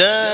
تهجد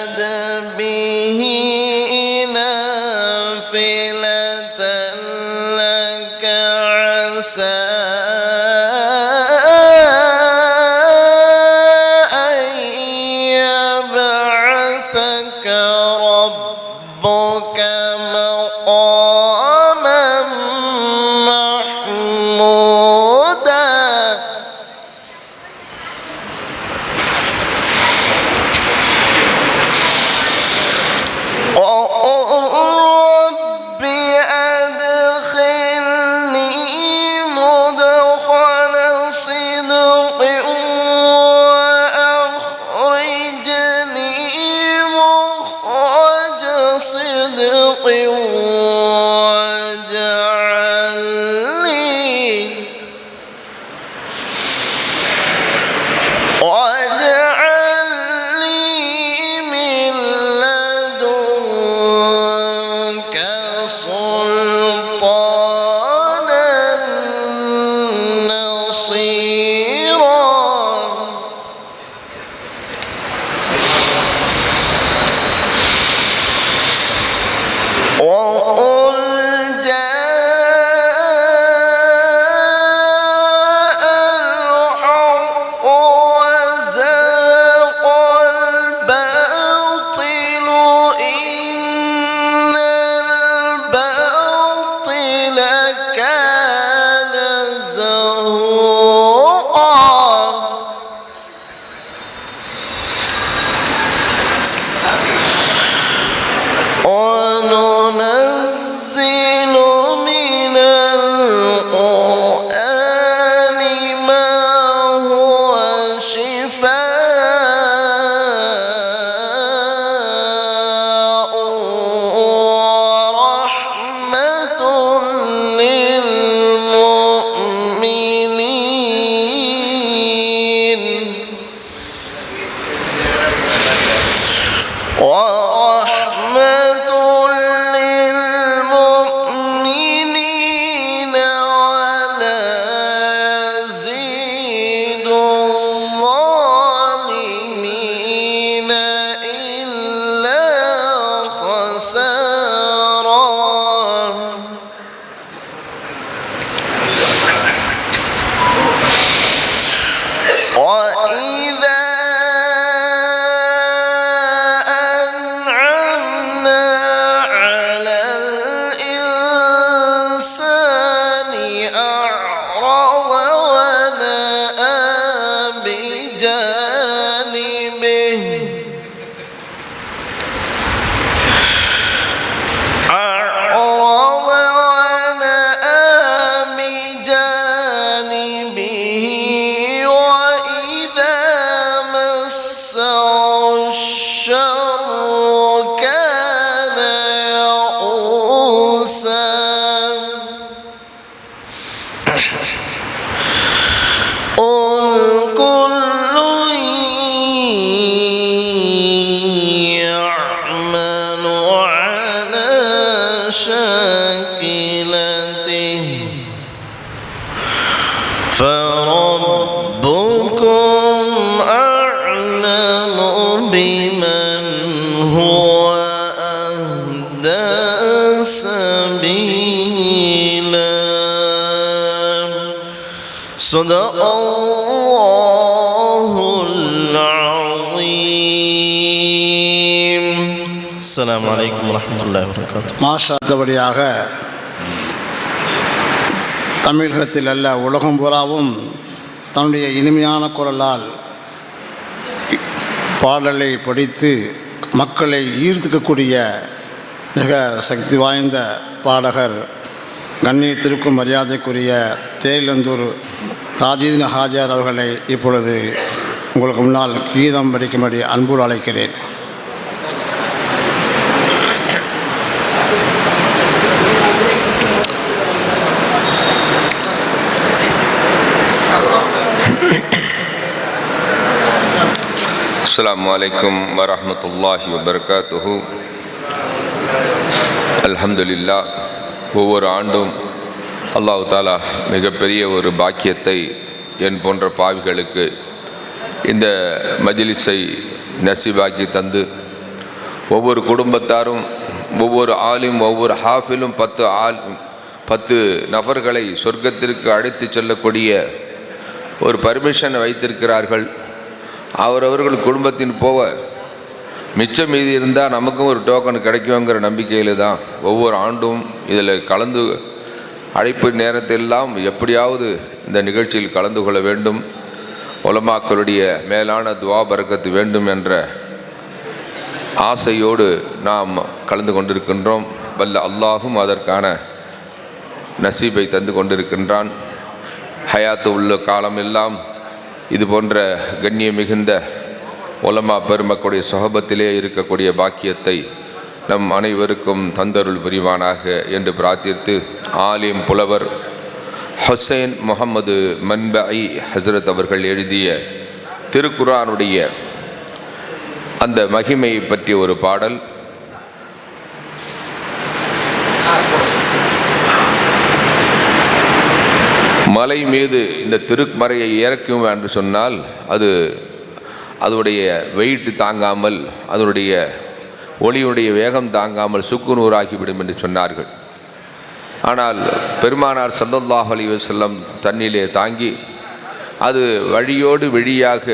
صدق الله العظيم السلام عليكم ورحمة الله وبركاته மாஷாத்தபடியாக தமிழகத்தில் அல்ல உலகம் பூராவும் தன்னுடைய இனிமையான குரலால் பாடலை படித்து மக்களை ஈர்த்துக்கக்கூடிய மிக சக்தி வாய்ந்த பாடகர் கண்ணியத்திற்கும் மரியாதைக்குரிய தேயிலந்தூர் தாஜீதின் ஹாஜார் அவர்களை இப்பொழுது உங்களுக்கு முன்னால் கீதம் படிக்கும்படி அன்போடு அழைக்கிறேன் السلام عليكم ورحمة الله وبركاته அல்ஹம்துலில்லா ஒவ்வொரு ஆண்டும் அல்லாஹு தாலா மிகப்பெரிய ஒரு பாக்கியத்தை என் போன்ற பாவிகளுக்கு இந்த மஜிலிஸை நசீபாக்கி தந்து ஒவ்வொரு குடும்பத்தாரும் ஒவ்வொரு ஆளும் ஒவ்வொரு ஹாஃபிலும் பத்து ஆள் பத்து நபர்களை சொர்க்கத்திற்கு அழைத்து செல்லக்கூடிய ஒரு பர்மிஷனை வைத்திருக்கிறார்கள். அவரவர்கள் குடும்பத்தின் போக மிச்சம் மீதி இருந்தால் நமக்கும் ஒரு டோக்கன் கிடைக்குங்கிற நம்பிக்கையில் தான் ஒவ்வொரு ஆண்டும் இதில் கலந்து அழைப்பு நேரத்தெல்லாம் எப்படியாவது இந்த நிகழ்ச்சியில் கலந்து கொள்ள வேண்டும். உலமாக்களுடைய மேலான துவா பரக்கத்து வேண்டும் என்ற ஆசையோடு நாம் கலந்து கொண்டிருக்கின்றோம். வல்ல அல்லாஹும் அதற்கான நசீபை தந்து கொண்டிருக்கின்றான். ஹயாத்து உள்ள காலமெல்லாம் இது போன்ற கண்ணியம் மிகுந்த உலமா பெருமக்களுடைய சுகபத்திலே இருக்கக்கூடிய பாக்கியத்தை நம் அனைவருக்கும் தந்தருள் புரிவானாக என்று பிரார்த்தித்து ஆலிம் புலவர் ஹுசைன் முகமது மன்பை ஹசரத் அவர்கள் எழுதிய திருக்குரானுடைய அந்த மகிமையை பற்றிய ஒரு பாடல். மலை மீது இந்த திருமறையை இறக்கும் என்று சொன்னால் அது அதனுடைய வெயிட் தாங்காமல் அதனுடைய ஒளியுடைய வேகம் தாங்காமல் சுக்குநூறாகிவிடும் என்று சொன்னார்கள். ஆனால் பெருமானார் சல்லல்லாஹ் அலி வசல்லம் தண்ணிலே தாங்கி அது வழியோடு வழியாக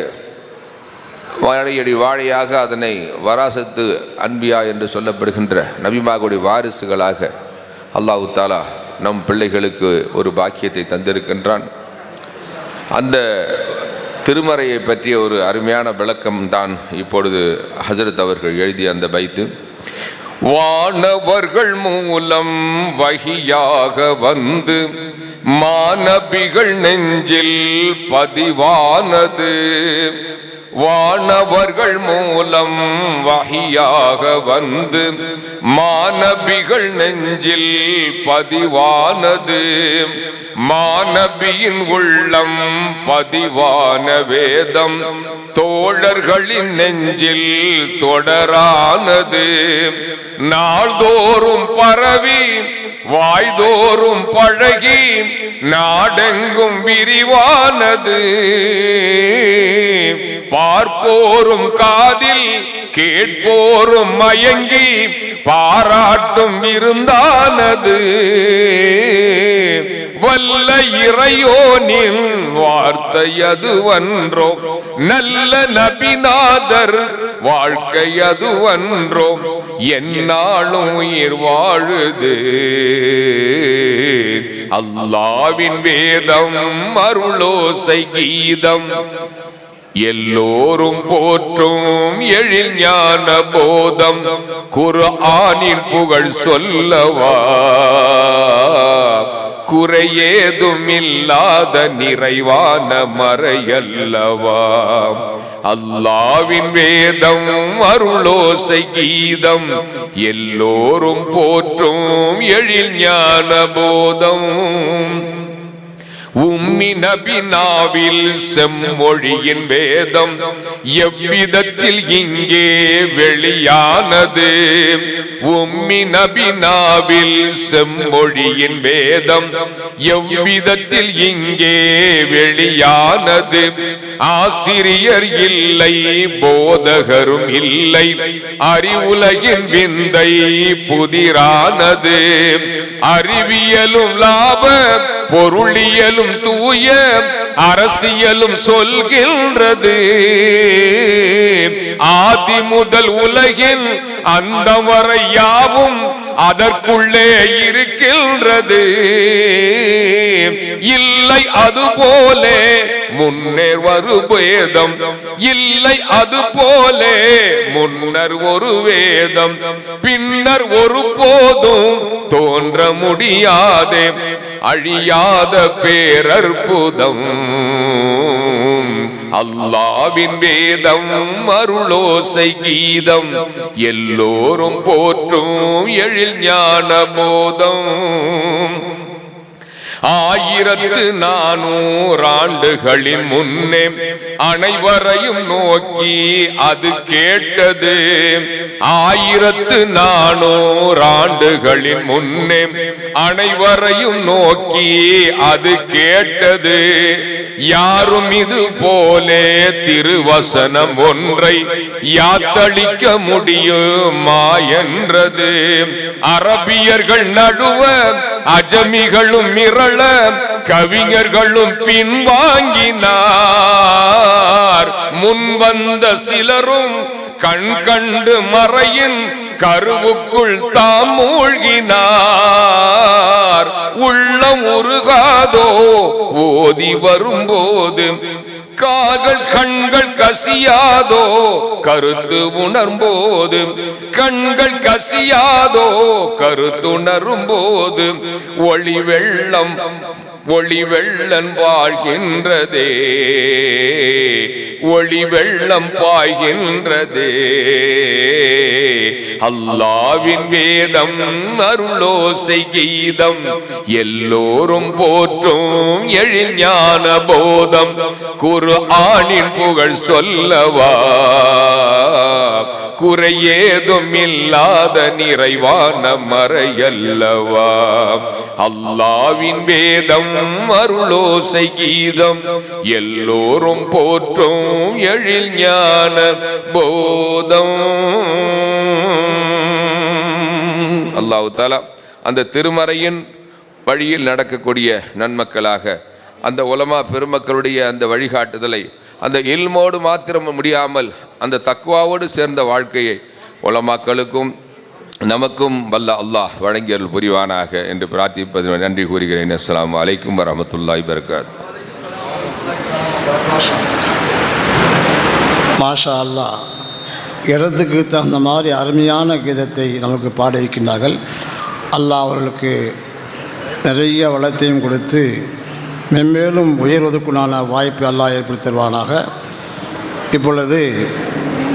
வாழையடி வாழையாக அதனை வராசத்து அன்பியா என்று சொல்லப்படுகின்ற நபிமாகுடைய வாரிசுகளாக அல்லாஹு தாலா நம் பிள்ளைகளுக்கு ஒரு பாக்கியத்தை தந்திருக்கின்றான். அந்த திருமறையை பற்றிய ஒரு அருமையான விளக்கம் தான் இப்பொழுது ஹசரத் அவர்கள் எழுதிய அந்த பைத்து. வானவர்கள் மூலம் வகியாக வந்து மானபிகள் நெஞ்சில் பதிவானது. வானவர்கள் மூலம் வகியாக வந்து மானபிகள் நெஞ்சில் பதிவானது. மாணவியின் உள்ளம் பதிவான வேதம் தோழர்களின் நெஞ்சில் தொடரானது. நாள்தோறும் பரவி வாய்தோறும் பழகி நாடெங்கும் விரிவானது. பார்ப்போரும் காதில் கேட்போரும் மயங்கி பாராட்டும் இருந்தானது வல்ல இறையோனின் வார்த்தை அதுவன்றோ நல்ல நபிநாதர் வாழ்க்கை அதுவன்றோ என்னாலும் உயிர் வாழுது. அல்லாவின் வேதம் அருளோசை கீதம். எல்லோரும் போற்றும் எழில் ஞான போதம். குரு ஆனின் புகழ் சொல்லவா. குறையேதும் இல்லாத நிறைவான மறையல்லவா? அல்லாவின் வேதம் அருளோசை கீதம் எல்லோரும் போற்றும் எழில் ஞான போதம் உம்மி நபினாவில் செம்மொழியின் வேதம் எவ்விதத்தில் இங்கே வெளியானது? உம்மி நபினாவில் செம்மொழியின் வேதம் எவ்விதத்தில் இங்கே வெளியானது? ஆசிரியர் இல்லை போதகரும் இல்லை அறிவுலகின் விந்தை புதிரானது. அறிவியலும் லாப பொருளியலும் தூய அரசியலும் சொல்கின்றது. ஆதி முதல் உலகில் அந்த வரை யாவும் அதற்குள்ளே இருக்கின்றது. இல்லை அது போலே முன்னேர் ஒரு வேதம். இல்லை அது போலே முன்னர் ஒரு வேதம். பின்னர் ஒரு போதும் தோன்ற முடியாதே. அழியாத பேரற்புதம் அல்லாவின் வேதம் அருளோசை கீதம். எல்லோரும் போற்றும் எழில் ஞான போதம் ஆயிரத்து நானூறாண்டுகளின் முன்னே அனைவரையும் நோக்கி அது கேட்டது. ஆயிரத்து நானூறாண்டுகளின் முன்னே அனைவரையும் நோக்கி அது கேட்டது. யாரும் இது போலே திருவசனம் ஒன்றை யாத்தளிக்க முடியுமா என்றது. அரபியர்கள் நடுவ அஜமிகளும் மிரள் கவிஞர்களும் பின்வாங்கினார். முன் வந்த சிலரும் கண் கண்டு மறையின் கருவுக்குள் தாம் மூழ்கினார். உள்ளம் உருகாதோ ஓதி வரும்போது கால்கள் கண்கள் கசியாதோ? கருத்து உணர்ம்போது கண்கள் கசியாதோ? கருத்துணரும் போது ஒளி வெள்ளம் ஒளி வெள்ளம் வாழ்கின்றதே. ஒளி வெள்ளம் பாய்கின்றதே. அல்லாவின் வேதம் அருளோசை கீதம். எல்லோரும் போற்றும் எழில் ஞான போதம் குரு ஆணின் புகழ் சொல்லவா? குறையேதும் இல்லாத நிறைவான மறையல்லவா? அல்லாவின் வேதம் அருளோசை கீதம் எல்லோரும் போற்றும் எழில் ஞான போதம். அல்லாஹ் தாலா அந்த திருமறையின் வழியில் நடக்கக்கூடிய நன்மக்களாக அந்த உலமா பெருமக்களுடைய அந்த வழிகாட்டுதலை அந்த இல்மோடு மாத்திரம் முடியாமல் அந்த தக்குவாவோடு சேர்ந்த வாழ்க்கையை உலமாக்களுக்கும் நமக்கும் வல்ல அல்லாஹ் வழங்கியல் புரிவானாக என்று பிரார்த்திப்பது நன்றி கூறுகிறேன். அஸ்லாம் அலைக்கும் வரமத்துல்லாஹி பரகாத் மாஷா அல்லாஹ் இடத்துக்கு தகுந்த மாதிரி அருமையான கீதத்தை நமக்கு பாட இருக்கின்றார்கள் அல்லாஹ் அவர்களுக்கு நிறைய வளத்தையும் கொடுத்து மென்மேலும் உயர்வதற்குண்டான வாய்ப்பு அல்லாஹ் ஏற்படுத்தி தருவானாக. இப்பொழுது